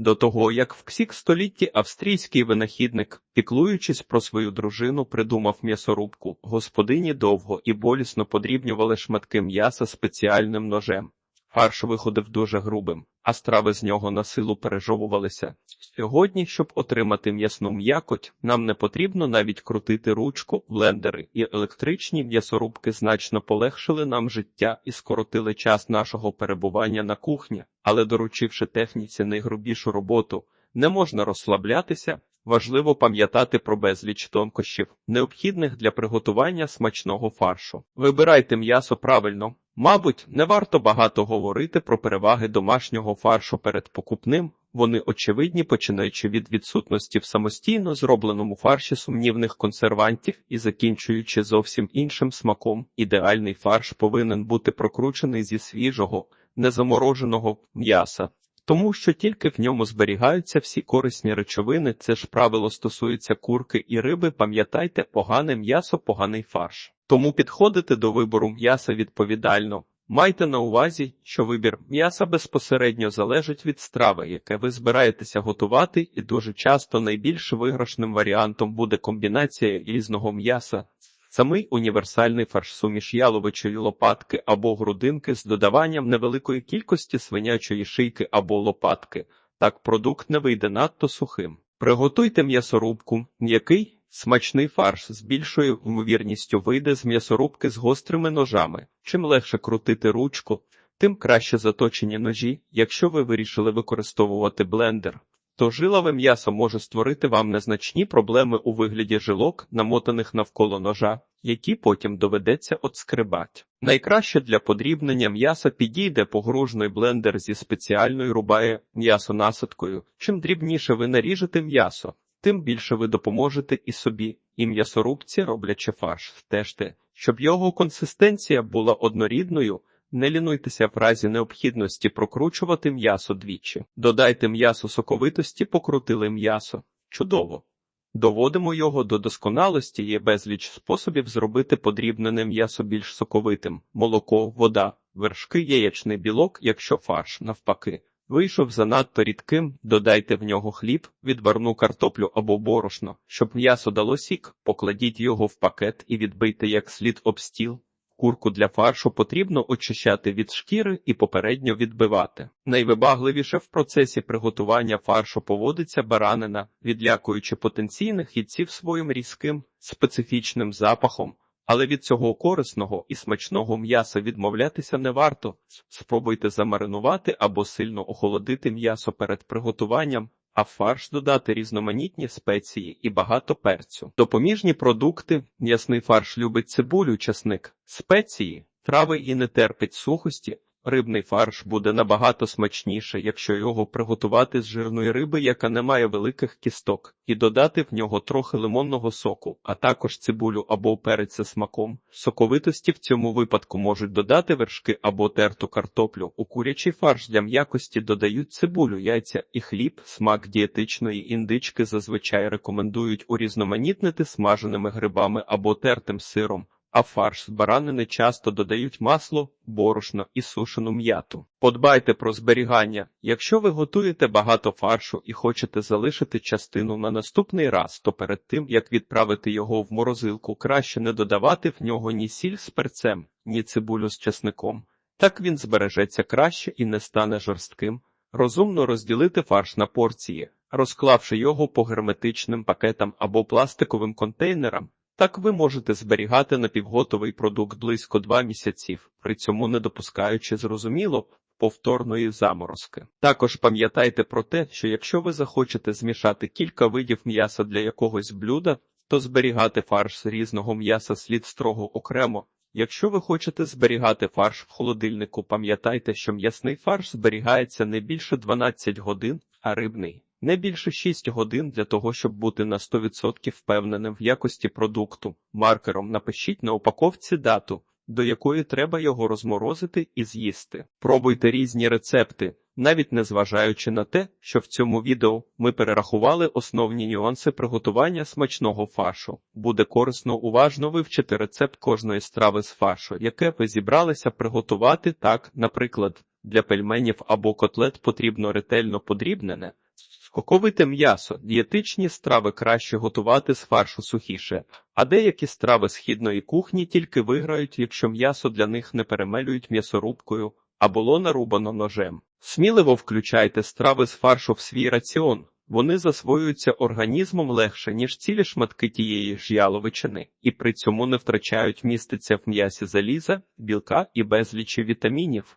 До того, як в ксік столітті австрійський винахідник, піклуючись про свою дружину, придумав м'ясорубку, господині довго і болісно подрібнювали шматки м'яса спеціальним ножем. Фарш виходив дуже грубим, а страви з нього на силу пережовувалися. Сьогодні, щоб отримати м'ясну м'якоть, нам не потрібно навіть крутити ручку, блендери і електричні м'ясорубки значно полегшили нам життя і скоротили час нашого перебування на кухні, але доручивши техніці найгрубішу роботу, не можна розслаблятися. Важливо пам'ятати про безліч тонкощів, необхідних для приготування смачного фаршу. Вибирайте м'ясо правильно. Мабуть, не варто багато говорити про переваги домашнього фаршу перед покупним. Вони очевидні, починаючи від відсутності в самостійно зробленому фарші сумнівних консервантів і закінчуючи зовсім іншим смаком. Ідеальний фарш повинен бути прокручений зі свіжого, незамороженого м'яса. Тому що тільки в ньому зберігаються всі корисні речовини, це ж правило стосується курки і риби, пам'ятайте, погане м'ясо, поганий фарш. Тому підходите до вибору м'яса відповідально. Майте на увазі, що вибір м'яса безпосередньо залежить від страви, яке ви збираєтеся готувати, і дуже часто найбільш виграшним варіантом буде комбінація різного м'яса. Самий універсальний фарш суміш яловичої лопатки або грудинки з додаванням невеликої кількості свинячої шийки або лопатки. Так продукт не вийде надто сухим. Приготуйте м'ясорубку, м'який, смачний фарш з більшою ймовірністю вийде з м'ясорубки з гострими ножами. Чим легше крутити ручку, тим краще заточені ножі, якщо ви вирішили використовувати блендер то жилове м'ясо може створити вам незначні проблеми у вигляді жилок, намотаних навколо ножа, які потім доведеться отскребати. Найкраще для подрібнення м'яса підійде погружний блендер зі спеціальною рубає м'ясонасадкою. Чим дрібніше ви наріжете м'ясо, тим більше ви допоможете і собі, і м'ясорубці, роблячи фарш, стежте, щоб його консистенція була однорідною. Не лінуйтеся в разі необхідності прокручувати м'ясо двічі. Додайте м'ясо соковитості, покрутили м'ясо. Чудово. Доводимо його до досконалості, є безліч способів зробити подрібнене м'ясо більш соковитим: молоко, вода, вершки, яєчний білок, якщо фарш, навпаки. Вийшов занадто рідким, додайте в нього хліб, відварну картоплю або борошно. Щоб м'ясо дало сік, покладіть його в пакет і відбийте як слід об стіл. Курку для фаршу потрібно очищати від шкіри і попередньо відбивати. Найвибагливіше в процесі приготування фаршу поводиться баранина, відлякуючи потенційних їдців своїм різким, специфічним запахом. Але від цього корисного і смачного м'яса відмовлятися не варто. Спробуйте замаринувати або сильно охолодити м'ясо перед приготуванням а фарш додати різноманітні спеції і багато перцю. Допоміжні продукти, м'ясний фарш любить цибулю, часник, спеції, трави і не терпить сухості. Рибний фарш буде набагато смачніше, якщо його приготувати з жирної риби, яка не має великих кісток, і додати в нього трохи лимонного соку, а також цибулю або перець за смаком. Соковитості в цьому випадку можуть додати вершки або терту картоплю. У курячий фарш для м'якості додають цибулю, яйця і хліб. Смак дієтичної індички зазвичай рекомендують урізноманітнити смаженими грибами або тертим сиром а фарш з баранини часто додають масло, борошно і сушену м'яту. Подбайте про зберігання. Якщо ви готуєте багато фаршу і хочете залишити частину на наступний раз, то перед тим як відправити його в морозилку, краще не додавати в нього ні сіль з перцем, ні цибулю з чесником. Так він збережеться краще і не стане жорстким. Розумно розділити фарш на порції, розклавши його по герметичним пакетам або пластиковим контейнерам. Так ви можете зберігати напівготовий продукт близько два місяців, при цьому не допускаючи зрозуміло повторної заморозки. Також пам'ятайте про те, що якщо ви захочете змішати кілька видів м'яса для якогось блюда, то зберігати фарш з різного м'яса слід строго окремо. Якщо ви хочете зберігати фарш в холодильнику, пам'ятайте, що м'ясний фарш зберігається не більше 12 годин, а рибний. Не більше 6 годин для того, щоб бути на 100% впевненим в якості продукту. Маркером напишіть на упаковці дату, до якої треба його розморозити і з'їсти. Пробуйте різні рецепти, навіть не зважаючи на те, що в цьому відео ми перерахували основні нюанси приготування смачного фаршу. Буде корисно уважно вивчити рецепт кожної страви з фаршу, яке ви зібралися приготувати так, наприклад, для пельменів або котлет потрібно ретельно подрібнене Скоковите м'ясо. Дієтичні страви краще готувати з фаршу сухіше, а деякі страви східної кухні тільки виграють, якщо м'ясо для них не перемелюють м'ясорубкою, а було нарубано ножем. Сміливо включайте страви з фаршу в свій раціон. Вони засвоюються організмом легше, ніж цілі шматки тієї ж яловичини, і при цьому не втрачають міститься в м'ясі заліза, білка і безлічі вітамінів.